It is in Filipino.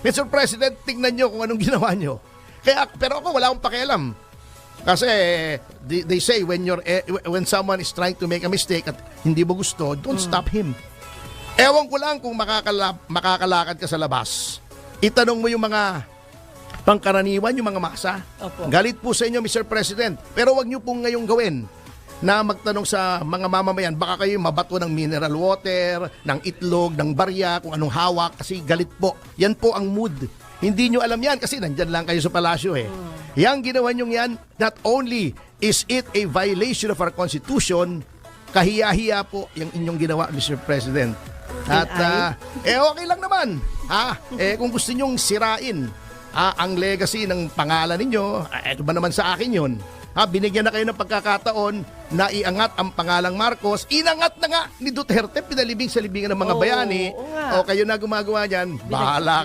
Mr. President, tingnan nyo kung anong ginawa nyo. Kaya, pero ako wala akong pakialam. Kasi they, they say when you're eh, when someone is trying to make a mistake at hindi mo gusto, don't stop him. Ewan ko lang kung makakala, makakalakad ka sa labas. Itanong mo yung mga pangkaraniwan, yung mga masa. Opo. Galit po sa inyo, Mr. President. Pero wag niyo pong ngayong gawin na magtanong sa mga mamamayan, baka kayo mabato ng mineral water, ng itlog, ng barya, kung anong hawak, kasi galit po. Yan po ang mood. Hindi nyo alam yan kasi nandyan lang kayo sa palasyo eh. Yang ginawa nyo yan, not only is it a violation of our Constitution, kahiya-hiya po yung inyong ginawa, Mr. President. At ah, eh okay lang naman. Ha? Eh kung gusto nyong sirain ah, ang legacy ng pangalan ninyo, ah, eto ba naman sa akin yun? Ha, binigyan na kayo ng pagkakataon na iangat ang pangalang Marcos. Inangat na nga ni Duterte, pinalibing sa libingan ng mga Oo, bayani. oo nga. O kayo na gumagawa niyan, bahala